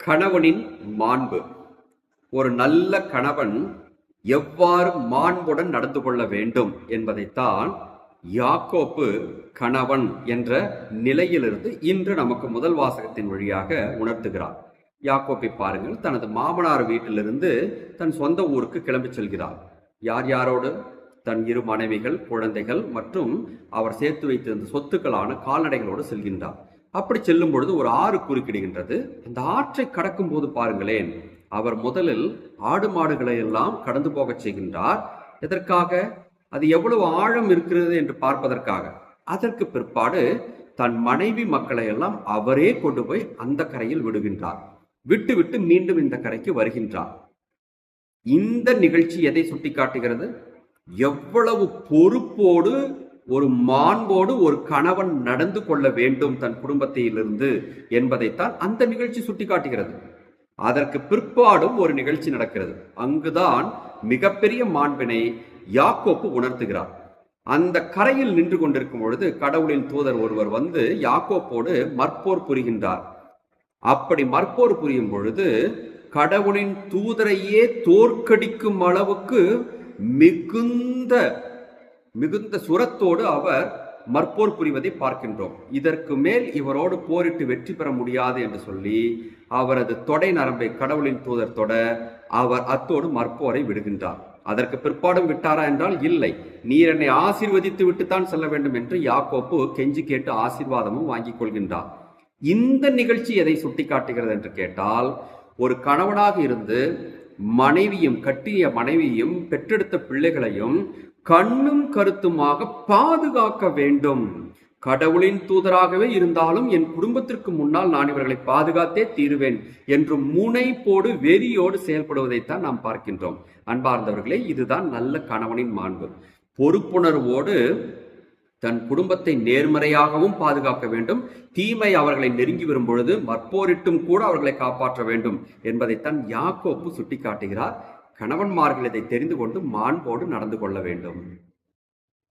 கணவனின் மாண்பு. ஒரு நல்ல கணவன் எவ்வாறு மாண்புடன் நடந்து கொள்ள வேண்டும் என்பதைத்தான் யாக்கோப்பு கணவன் என்ற நிலையிலிருந்து இன்று நமக்கு முதல் வாசகத்தின் வழியாக உணர்த்துகிறார். யாக்கோப்பை பாருங்கள் தனது மாமனார் வீட்டிலிருந்து தன் சொந்த ஊருக்கு கிளம்பி செல்கிறார். யார் யாரோடு? தன் இரு மனைவிகள் குழந்தைகள் மற்றும் அவர் சேர்த்து வைத்திருந்த சொத்துக்களான கால்நடைகளோடு செல்கின்றார். அப்படி செல்லும் பொழுது ஒரு ஆறு குறுக்கிடுகின்றது. அந்த ஆற்றை கடக்கும் போது பாருங்களேன் அவர் முதலில் ஆடு மாடுகளை எல்லாம் கடந்து போகச் செய்கின்றார். எதற்காக? அது எவ்வளவு ஆழம் இருக்கிறது என்று பார்ப்பதற்காக. அதற்கு பிற்பாடு தன் மனைவி மக்களை எல்லாம் அவரே கொண்டு போய் அந்த கரையில் விடுகின்றார். விட்டு விட்டு மீண்டும் இந்த கரைக்கு வருகின்றார். இந்த நிகழ்ச்சி எதை சுட்டிக்காட்டுகிறது? எவ்வளவு பொறுப்போடு ஒரு மாண்போடு ஒரு கணவன் நடந்து கொள்ள வேண்டும் தன் குடும்பத்திலிருந்து என்பதைத்தான் அந்த நிகழ்ச்சி சுட்டிக்காட்டுகிறது. அதற்கு பிற்பாடும் ஒரு நிகழ்ச்சி நடக்கிறது. அங்குதான் மிகப்பெரிய மாண்பினை யாக்கோப்பு உணர்த்துகிறார். அந்த கரையில் நின்று கொண்டிருக்கும் பொழுது கடவுளின் தூதர் ஒருவர் வந்து யாக்கோப்போடு மற்போர் புரிகின்றார். அப்படி மற்போர் புரியும் பொழுது கடவுளின் தூதரையே தோற்கடிக்கும் அளவுக்கு மிகுந்த மிகுந்த சுரத்தோடு அவர் மற்போர் புரிவதை பார்க்கின்றோம். இதற்கு மேல் இவரோடு போரிட்டு வெற்றி பெற முடியாது என்று சொல்லி அவரது தொடை நரம்பை கடவுளின் தூதர் தொட அவர் அத்தோடு மற்போரை விடுகின்றார். அதற்கு பிற்பாடும் விட்டாரா என்றால் இல்லை. நீர் என்னை ஆசீர்வதித்து விட்டுத்தான் செல்ல வேண்டும் என்று யாக்கோப்பு கெஞ்சி கேட்டு ஆசீர்வாதமும் வாங்கிக் கொள்கின்றார். இந்த நிகழ்ச்சி எதை சுட்டிக்காட்டுகிறது என்று கேட்டால் ஒரு கணவனாக இருந்து மனைவியும் கட்டிய மனைவியும் பெற்றெடுத்த பிள்ளைகளையும் கண்ணும் கருத்துமாக பாதுகாக்க வேண்டும். கடவுளின் தூதராகவே இருந்தாலும் என் குடும்பத்திற்கு முன்னால் நான் இவர்களை பாதுகாத்தே தீருவேன் என்று முனைப்போடு வெறியோடு செயல்படுவதைத்தான் நாம் பார்க்கின்றோம். அன்பார்ந்தவர்களே இதுதான் நல்ல கணவனின் மாண்பு. பொறுப்புணர்வோடு தன் குடும்பத்தை நேர்மறையாகவும் பாதுகாக்க வேண்டும். தீமை அவர்களை நெருங்கி வரும் பொழுது மற்போரிட்டும் கூட அவர்களை காப்பாற்ற வேண்டும் என்பதைத்தான் யாக்கோப்பு சுட்டிக்காட்டுகிறார். கணவன்மார்கள் இதை தெரிந்து கொண்டு மாண்போடு நடந்து கொள்ள வேண்டும்.